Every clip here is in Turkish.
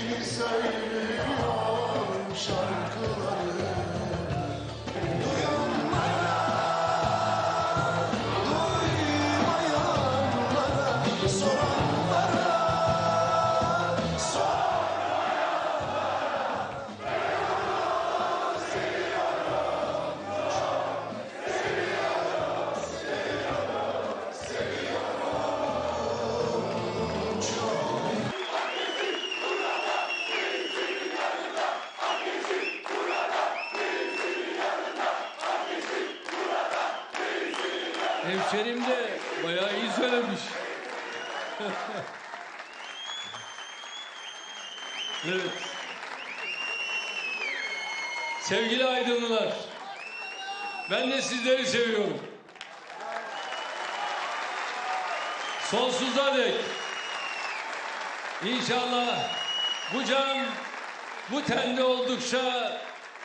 seni söylüyor şarkıları Hemşerim de bayağı iyi söylemiş. evet. Sevgili aydınlılar, ben de sizleri seviyorum. Sonsuza dek. İnşallah bu can bu tende oldukça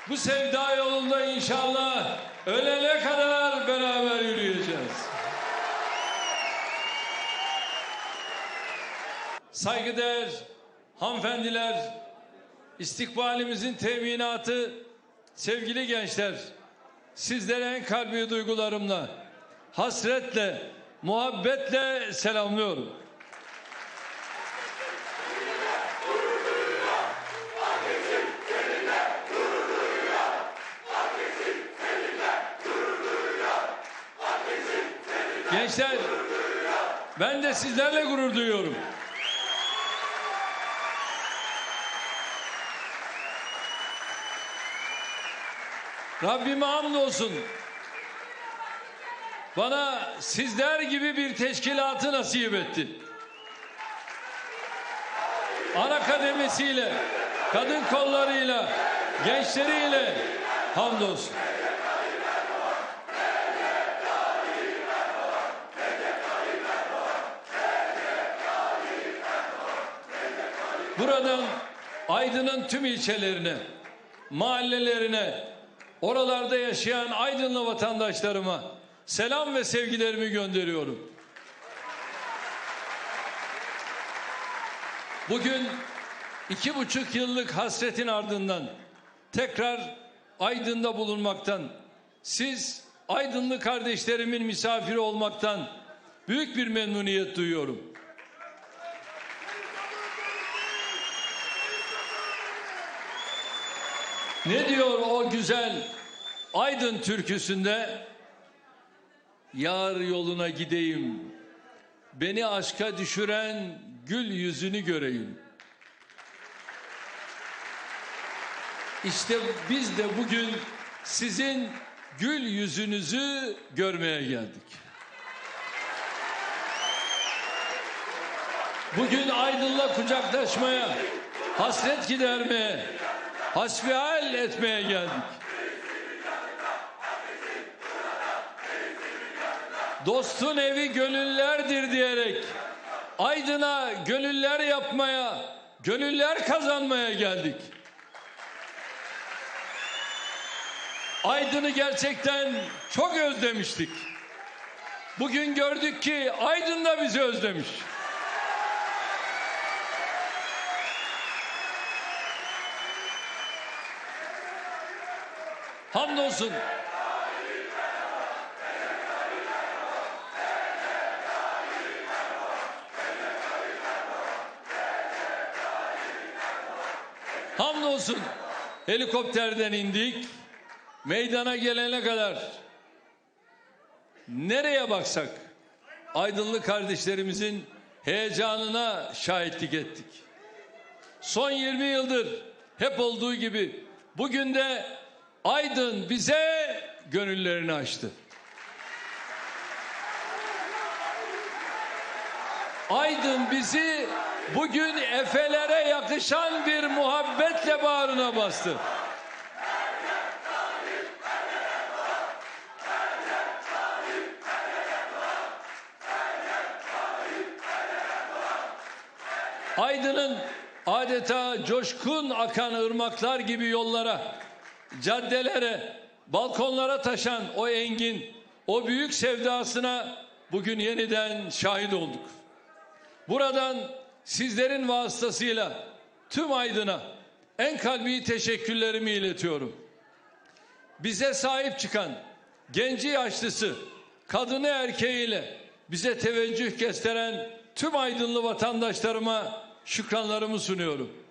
bu sevda yolunda inşallah ölene kadar beraber yürüyeceğiz. Saygıdeğer hanımefendiler, istikbalimizin teminatı, sevgili gençler, sizlere en kalbi duygularımla, hasretle, muhabbetle selamlıyorum. Gençler, ben de sizlerle gurur duyuyorum. Rabbime hamdolsun. Bana sizler gibi bir teşkilatı nasip etti. Ana kademesiyle, kadın kollarıyla, gençleriyle hamdolsun. Buradan Aydın'ın tüm ilçelerine, mahallelerine, oralarda yaşayan Aydınlı vatandaşlarıma selam ve sevgilerimi gönderiyorum. Bugün iki buçuk yıllık hasretin ardından tekrar Aydın'da bulunmaktan, siz Aydınlı kardeşlerimin misafiri olmaktan büyük bir memnuniyet duyuyorum. Ne diyor o güzel Aydın türküsünde? Yar yoluna gideyim. Beni aşka düşüren gül yüzünü göreyim. İşte biz de bugün sizin gül yüzünüzü görmeye geldik. Bugün Aydın'la kucaklaşmaya, hasret gidermeye, hasbihal etmeye geldik. Dostun evi gönüllerdir diyerek Aydın'a gönüller yapmaya, gönüller kazanmaya geldik. Aydın'ı gerçekten çok özlemiştik. Bugün gördük ki Aydın da bizi özlemiş. Hamdolsun. Hamdolsun. Helikopterden indik. Meydana gelene kadar nereye baksak aydınlı kardeşlerimizin heyecanına şahitlik ettik. Son 20 yıldır hep olduğu gibi bugün de Aydın bize gönüllerini açtı. Aydın bizi bugün efelere yakışan bir muhabbetle bağrına bastı. Aydın'ın adeta coşkun akan ırmaklar gibi yollara, caddelere, balkonlara taşan o engin, o büyük sevdasına bugün yeniden şahit olduk. Buradan sizlerin vasıtasıyla tüm Aydın'a en kalbi teşekkürlerimi iletiyorum. Bize sahip çıkan genci yaşlısı, kadını erkeğiyle bize teveccüh gösteren tüm Aydınlı vatandaşlarıma şükranlarımı sunuyorum.